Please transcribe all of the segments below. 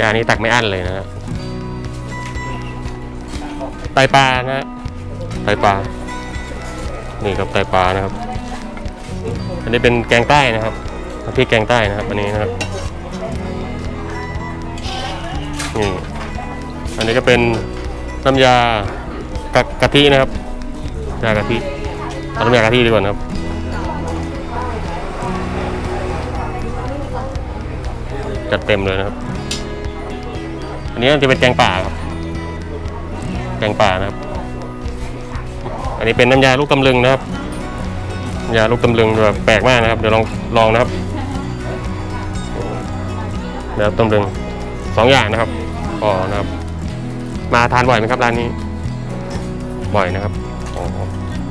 ยานี้ตักไม่อั้นเลยนะฮะไตปลานะฮะไตปลา นี่ครับไตปลานะครับ อันนี้เป็นแกงใต้นะครับพริกแกงใต้นะครับอันนี้นะครับ นี่ อันนี้ก็เป็นน้ำยากะกะทินะครับยากะทิเอาน้ำยากะทิดีกว่านะครับจัดเต็มเลยนะครับ อันนี้จะเป็นแกงป่าครับ แกงป่านะครับ อันนี้เป็นน้ำยาลูกตำลึงนะครับ ยาลูกตำลึงแบบแปลกมากนะครับ เดี๋ยวลองลองนะครับเดี๋ยวตำลึงสองอย่างนะครับพอนะครับ มาทานบ่อยไหมครับร้านนี้ บ่อยนะครับโอ้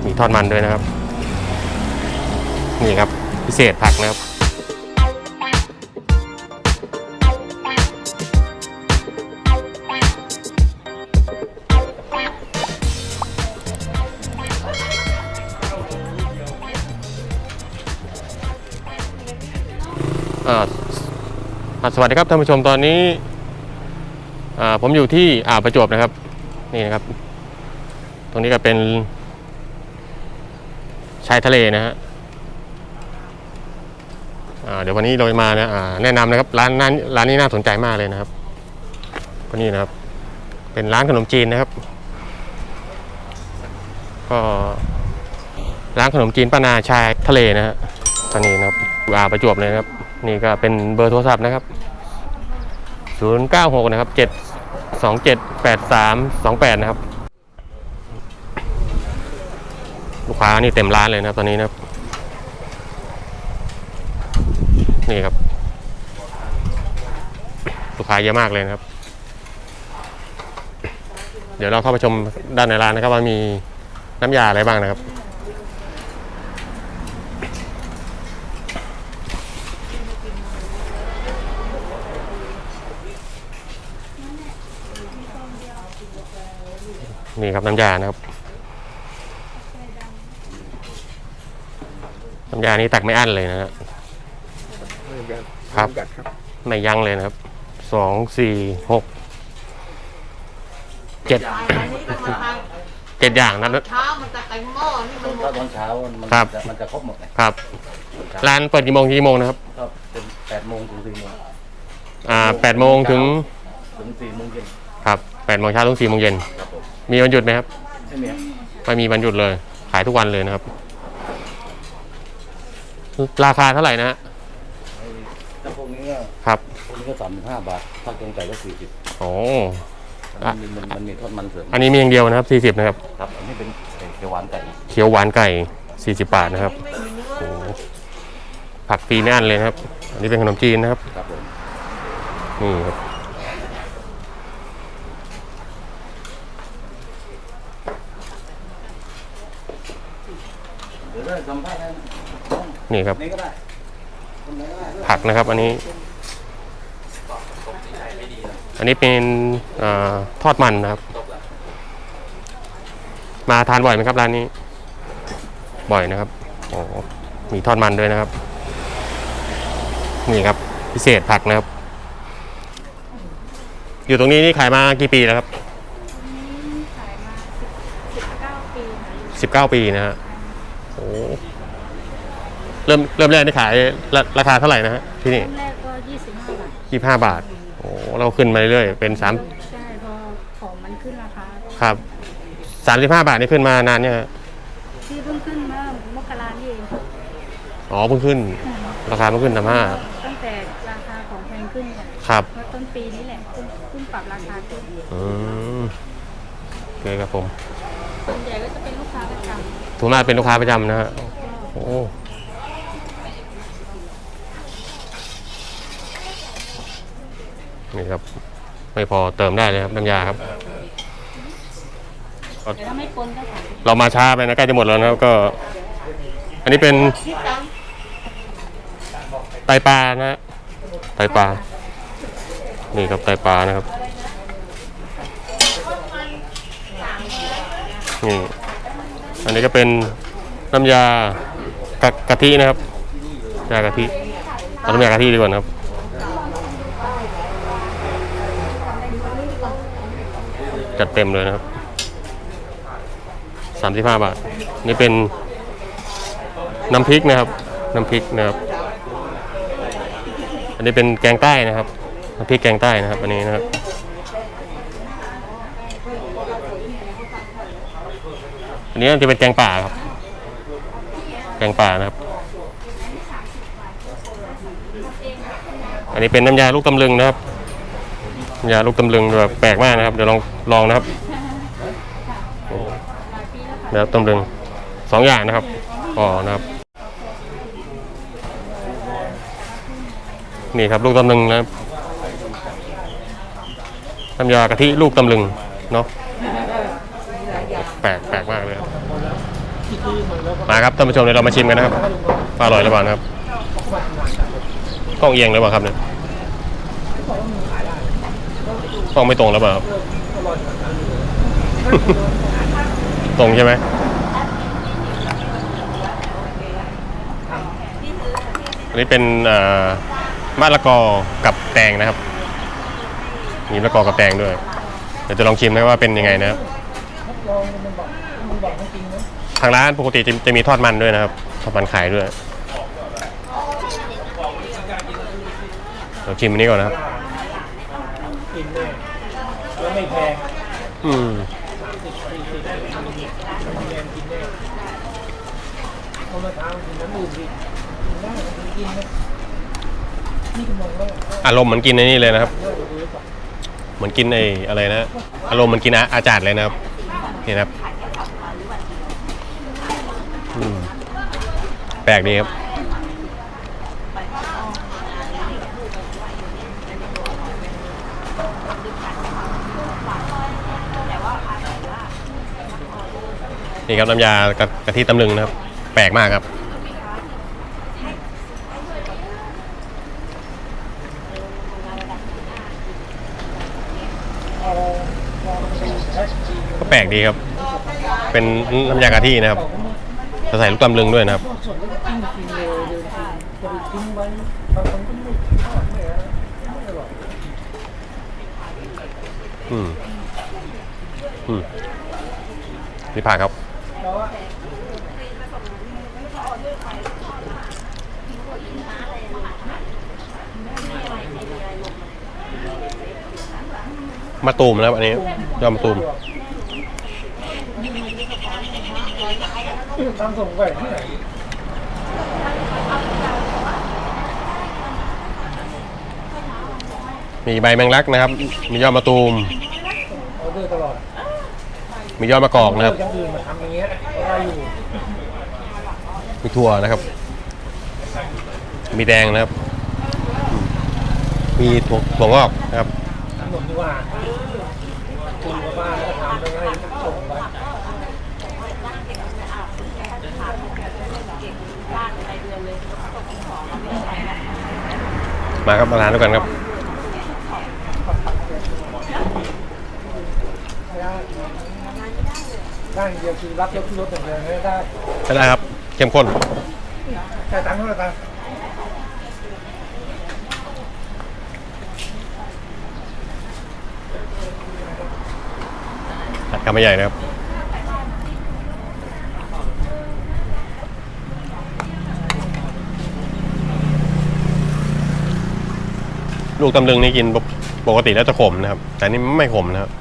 มีทอดมันด้วยนะครับ นี่ครับ พิเศษผักนะครับ สวัสดีครับท่านผู้ชมตอนนี้ผมอยู่ที่อ่าวประจวบนะครับ นี่นะครับ ตรงนี้ก็เป็นชายทะเลนะฮะเดี๋ยววันนี้เรามานะแนะนำนะครับร้านนั้นร้านนี้น่าสนใจมากเลยนะครับก็นี่นะครับ เป็นร้านขนมจีนนะครับ ก็ร้านขนมจีนป้านาชายทะเลนะฮะตอนนี้นะครับอ่าวประจวบเลยนะครับ นี่ก็เป็นเบอร์โทรศัพท์นะครับ 096 นะครับ 727 8328 นะครับ ลูกค้านี่เต็มร้านเลยนะครับตอนนี้นะครับ นี่ครับ ลูกค้าเยอะมากเลยนะครับ เดี๋ยวเราเข้าไปชมด้านในร้านนะครับว่ามีน้ำยาอะไรบ้างนะครับ นี่ครับน้ำยานะครับน้ำยานี้ตักไม่อั้นเลยนะฮะครับกัดครับไม่ยั้งเลยนะครับสองสี่หกเจ็ดอันนี้ก็มาทานเจ็ดอย่างนะเช้ามันจะเต็มหม้อนี่มันหมถ้าดตอนเช้ามันครับจะมันจะครบหมดไงครับ ร้านเปิดกี่โมงถึงกี่โมงนะครับก็เป็นแปดโมงถึงสี่โมงอ่าแปดโมงถึงถึงสี่โมงเย็นครับแปดโมงเช้าถึงสี่โมงเย็นครับผ มมีวันหยุดไหมครับไม่มีครับไม่มีวันหยุดเลย ขายทุกวันเลยนะครับ ราคาเท่าไหร่นะฮะไอ้ถ้าพวกนี้ก็ครับพวกนี้ก็สามสิบห้าบาท ถ้าเกรงไก่ก็สี่สิบโอ้มันมีมันมันมีทอดมันเสริมอันนี้มีอย่างเดียวนะครับสี่สิบ40นะครับครับ อันนี้เป็นไอ้เขียวหวานไก่เขียวหวานไก่สี่สิบบาทนะครับไม่มีเนื้อโอ้ผักฟรีไม่อั้นเลยนะครับ อันนี้เป็นขนมจีนนะครับครับผมนี่ครับ เดี๋ยวได้สัมภาษณ์ นะนี่ครับนี่ก็ได้คนไหนก็ได้ผักนะครับอันนี้ อันนี้เป็นอาทอดมันนะครับ มาทานบ่อยไหมครับร้านนี้ บ่อยนะครับโอ้มีทอดมันด้วยนะครับ นี่ครับ พิเศษผักนะครับ อยู่ตรงนี้นี่ขายมากี่ปีแล้วครับ ขายมาสิบเก้าปีค่ะสิบเก้าปีนะฮะโอ้ เริ่มเริ่มแรกนี่ขายราราคาเท่าไหร่นะฮะที่นี่เริ่มแรกก็ยี่สิบห้าบาทยี่ห้าบาท โอ้เราขึ้นมาเรื่อยๆเป็นสามใช่พอของมันขึ้นราคาครับสามสิบห้าบาทนี่ขึ้นมานานเนี่ยงฮะที่เพิ่งขึ้นเมื่อมกรานี่เองอ๋อเพิ่งขึ้น ราคาเพิ่งขึ้นสามห้าตั้งแต่ราคาของแพงขึ้นเนี่ยครับ เมื่อต้นปีนี้แหละเพิ่งเพิ่งปรับราคาขึ้นอืมโอเคครับผม ส่วนใหญ่ก็จะเป็นลูกค้าประจ ทุกนาเป็นลูกค้าประจำนะฮะโอ้นี่ครับ ไม่พอเติมได้เลยครับน้ำยาครับำแต่ถ้าไม่ปนก็ขายเรามาช้าไปนะใกล้จะหมดแล้วนะครับก็ อันนี้เป็นคิดตังค์ไตปลานะฮะไตปลา นี่ครับไตปลานะครับนี่ อันนี้ก็เป็นน้ำยากะกะทินะครับยากะทิเอาน้ำยากะทิดีกว่านครับจัดเต็มเลยนะครับสามสิบห้าบาท นี่เป็นน้ำพริกนะครับ น้ำพริกนะครับ อันนี้เป็นแกงใต้นะครับ น้ำพริกแกงใต้นะครับ อันนี้นะครับ อันนี้จะเป็นแกงป่าครับ แกงป่านะครับ อันนี้เป็นน้ำยาลูกตำลึงนะครับน้ำยาลูกตำลึงแบบแปลกมากนะครับ เดี๋ยวลองลองนะครับโอ้นะครับตำลึงสองอย่างนะครับอ๋อนะครับ นี่ครับลูกตำลึงนะครับน้ำยากะทิลูกตำลึงเนาะ ปลกแปลกมากเลยครับมาครับท่านผู้ชมเดี๋ยวเรามาชิมกันนะครับว่าอร่อยหรือเปล่านะครับกล้องเอียงหรือเปล่าครับเนี่ยกล้องไม่ตรงหรือเปล่าครับตรงใช่ไหมอันนี้เป็นเอ่อมะละกอกับแตงนะครับ มีมะละกอกับแตงด้วย เดี๋ยวจะลองชิมนะว่าเป็นยังไงนะครับ ทางร้านปกติจะจะมีทอดมันด้วยนะครับทอดมันขายด้วยเราชิมอันนี้ก่อนนะครับกินเนี่ยแล้วไม่แพงอืมสิบสี่สิบแพงกินได้เอามาทานกินน้ำอื่นดิกินได้กินนะนี่ก็มองว่าอารมณ์เหมือนกินในนี่เลยนะครับเยอะกว่าเยอะกว่าเหมือนกินไอ้อะไรนะ อารมณ์เหมือนกินอาอาจารย์เลยนะครับ นี่นะครับแปลกดีครับนี่ครับน้ำยากะกะทิตำลึงนะครับ แปลกมากครับ กดีครับ เป็นน้ำยากะทินะครับจะใส่ลูกตำลึงด้วยนะครับส่วนก็กินกินเลยเดินกินจะไปทิ้งไว้บางคนก็ไม่ชอบไม่อะไรไม่อร่อยอืมอืมนี่ผ่านครับมาตูมนะครับอันนี้ยอดมาตูม ทำส่งไปที่ไหนมีใบแมงลักนะครับ มียอดมะตูม ออเดอร์ตลอดมียอดมะกอกนะครับอย่างอื่นมาทำอย่างเงี้ยได้อยู่มีถั่วนะครับ มีแดงนะครับ มีถั่วถั่วงอกนะครับ ทำหมดดีกว่าคุณกับบ้านแล้วก็ทำไปให้ส่งไป มาครับมาทานด้วยกันครับได้ได้อย่างเดียวคือรับยกที่รถอย่างเดียวไม่ได้ใช่ได้ครับเข้มข้นจ่ายตังค์เท่าไหร่ตังค์ตัดคำไม่ใหญ่นะครับ ลูกตำลึงนี่กินปกติแล้วจะขมนะครับ แต่นี่ไม่ขมนะครับ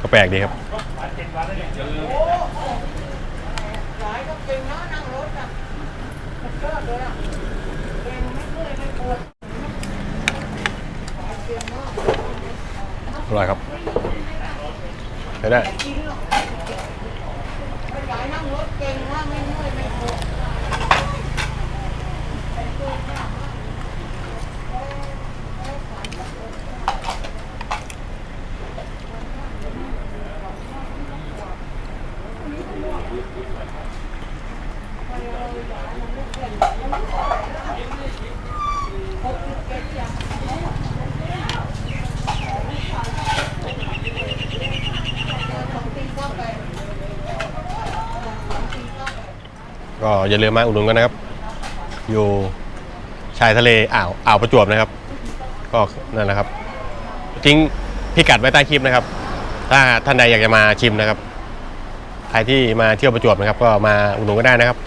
ก็แปลกดีครับหลายก็เป็นเนาะนั่งรถอะชอบเลยอะเป็นไม่เมื่อยไม่ปวด อร่อยครับใช้ได้ หลายนั่งรถเก่งว่าไม่เมื่อยไม่ปวด ก็อย่าลืมมาอุดหนุนกันนะครับ อยู่ชายทะเลอ่าวอ่าวประจวบนะครับ ก็นั่นแหละครับทิ้งพิกัดไว้ใต้คลิปนะครับ ถ้าท่านใดอยากจะมาชิมนะครับใครที่มาเที่ยวประจวบนะครับ ก็มาอุดหนุนก็ได้นะครับ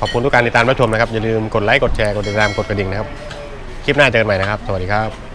ขอบคุณทุกการติดตามรับชมนะครับ อย่าลืมกดไลค์ กดแชร์ กดติดตาม กดกระดิ่งนะครับ คลิปหน้าเจอกันใหม่นะครับ สวัสดีครับ